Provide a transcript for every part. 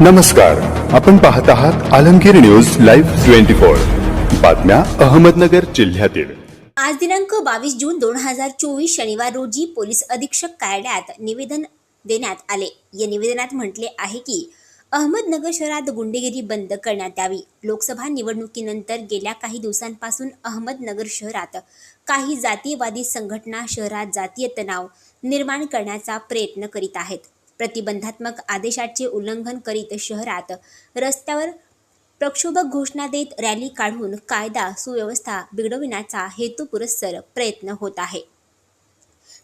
नमस्कार आपण पाहत आहात Alamgir news live twenty four. बातम्या अहमदनगर जिल्ह्यातील. आज दिनांक बावीस जून दोन हजार चोवीस शनिवार रोजी पोलीस अधीक्षक कार्यालयात निवेदन देण्यात आले. या निवेदनात म्हटले आहे की अहमदनगर शहरात गुंडेगिरी बंद करण्यात यावी. लोकसभा निवडणुकीनंतर गेल्या काही दिवसांपासून अहमदनगर शहरात काही जातीयवादी संघटना शहरात जातीय तणाव निर्माण करण्याचा प्रयत्न करीत आहेत. प्रतिबंधात्मक आदेशाचे उल्लंघन करीत शहरात रस्त्यावर प्रक्षोभक घोषणा देत रॅली काढून कायदा सुव्यवस्था बिघडविण्याचा हेतुपुरस्सर प्रयत्न होत आहे.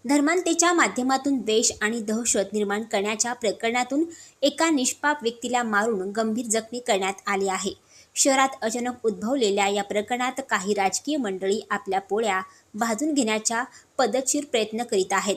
धर्मांतेच्या माध्यमातून द्वेष आणि दहशत निर्माण करण्याच्या प्रकरणातून एका निष्पाप व्यक्तीला मारून गंभीर जखमी करण्यात आले आहे. शहरात अचानक उद्भवलेल्या या प्रकरणात काही राजकीय मंडळी आपल्या पोळ्या भाजून घेण्याच्या पद्धतशीर प्रयत्न करीत आहेत.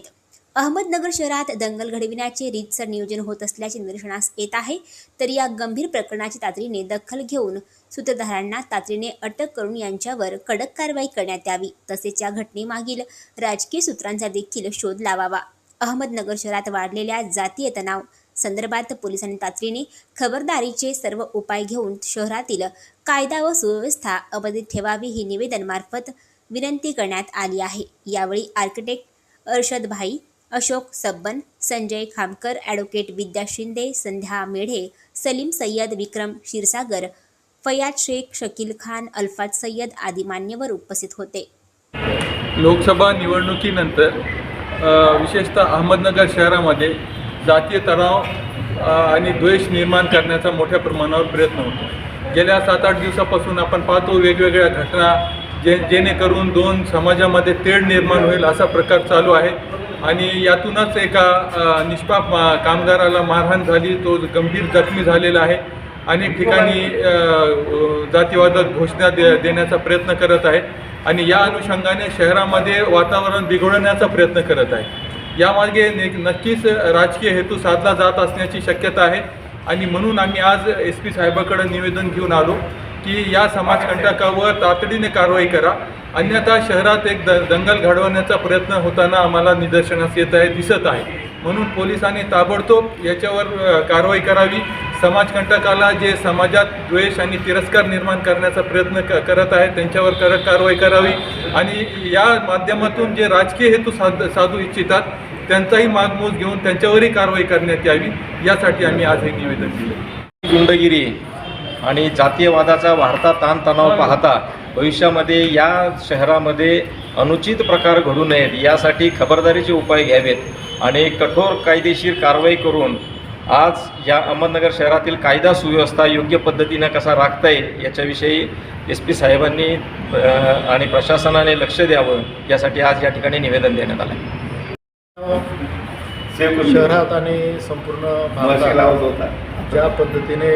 अहमदनगर शहरात दंगल घडविण्याचे रीतसर नियोजन होत असल्याचे निदर्शनास येत आहे. तर या गंभीर प्रकरणाची तातडीने दखल घेऊन सूत्रधारांना तातडीने अटक करून यांच्यावर कडक कारवाई करण्यात यावी. तसेच या घटनेमागील राजकीय सूत्रांचा देखील शोध लावावा. अहमदनगर शहरात वाढलेल्या जातीय तणाव संदर्भात पोलिसांनी तातडीने खबरदारीचे सर्व उपाय घेऊन शहरातील कायदा व सुव्यवस्था अबाधित ठेवावी ही निवेदनमार्फत विनंती करण्यात आली आहे. यावेळी आर्किटेक्ट अर्षद भाई अशोक सब्बन संजय खामकर ॲडव्होकेट विद्या शिंदे संध्या मेढे सलीम सय्यद विक्रम क्षीरसागर फयाद शेख शकील खान अल्फाज सय्यद आदी मान्यवर उपस्थित होते. लोकसभा निवडणुकीनंतर विशेषतः अहमदनगर शहरामध्ये जातीय तणाव आणि द्वेष निर्माण करण्याचा मोठ्या प्रमाणावर प्रयत्न होतो. गेल्या सात आठ दिवसापासून आपण पाहतो वेगवेगळ्या घटना जे जेणेकरून दोन समाजामध्ये तेढ निर्माण होईल असा प्रकार चालू आहे. आणि यातूनच एका निष्पाप मा- कामगाराला मारहाण झाली. तो गंभीर जखमी झालेला आहे. अनेक ठिकाणी जातीवादक जातीवादात घोषणा दे देण्याचा प्रयत्न करत आहे. आणि या अनुषंगाने शहरामध्ये वातावरण बिघडवण्याचा प्रयत्न करत आहे. यामागे नक्कीच राजकीय हेतू साधला जात असण्याची शक्यता आहे. आणि म्हणून आम्ही आज एस पी साहेबाकडं निवेदन घेऊन आलो की या समाजकंटकावर तातडीने कारवाई करा. अन्यथा शहरात एक द दंगल घडवण्याचा प्रयत्न होताना आम्हाला निदर्शनास येत आहे दिसत आहे. म्हणून पोलिसांनी ताबडतोब याच्यावर कारवाई करावी. समाजकंटकाला जे समाजात द्वेष आणि तिरस्कार निर्माण करण्याचा प्रयत्न क करत आहे त्यांच्यावर कडक कारवाई करावी. आणि या माध्यमातून जे राजकीय हेतू साध साधू इच्छितात त्यांचाही मागमूस घेऊन त्यांच्यावरही कारवाई करण्यात यावी. यासाठी आम्ही आज हे निवेदन दिलं. गुंडगिरी आणि जातीयवादाचा वाढता ताणतणाव पाहता भविष्यामध्ये या शहरामध्ये अनुचित प्रकार घडू नयेत यासाठी खबरदारीचे उपाय घ्यावेत आणि कठोर कायदेशीर कारवाई करून आज या अहमदनगर शहरातील कायदा सुव्यवस्था योग्य पद्धतीनं कसा राखता येईल याच्याविषयी एस पी साहेबांनी आणि प्रशासनाने लक्ष द्यावं यासाठी आज या ठिकाणी निवेदन देण्यात आलं आहे शहरात आणि संपूर्ण भारतात ज्या पद्धतीने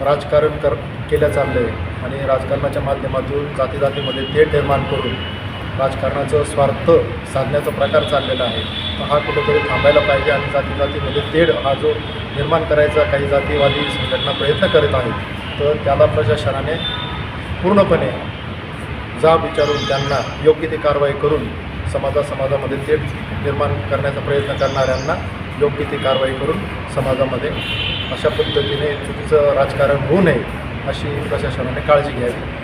राजकारण कर केलं चाललं आहे आणि राजकारणाच्या माध्यमातून जाती जातीमध्ये तेढ निर्माण करून राजकारणाचं स्वार्थ साधण्याचा प्रकार चाललेला आहे. तर हा कुठेतरी थांबायला पाहिजे आणि जाती जातीमध्ये तेढ हा जो निर्माण करायचा काही जातीवादी संघटना प्रयत्न करीत आहेत तर त्याला प्रशासनाने पूर्णपणे जाब विचारून त्यांना योग्य ती कारवाई करून समाजा समाजामध्ये तेढ निर्माण करण्याचा प्रयत्न करणाऱ्यांना योग्य ती कारवाई करून समाजामध्ये अशा पद्धतीने चुकीचं राजकारण होऊ नये अशी प्रशासनाने काळजी घ्यावी.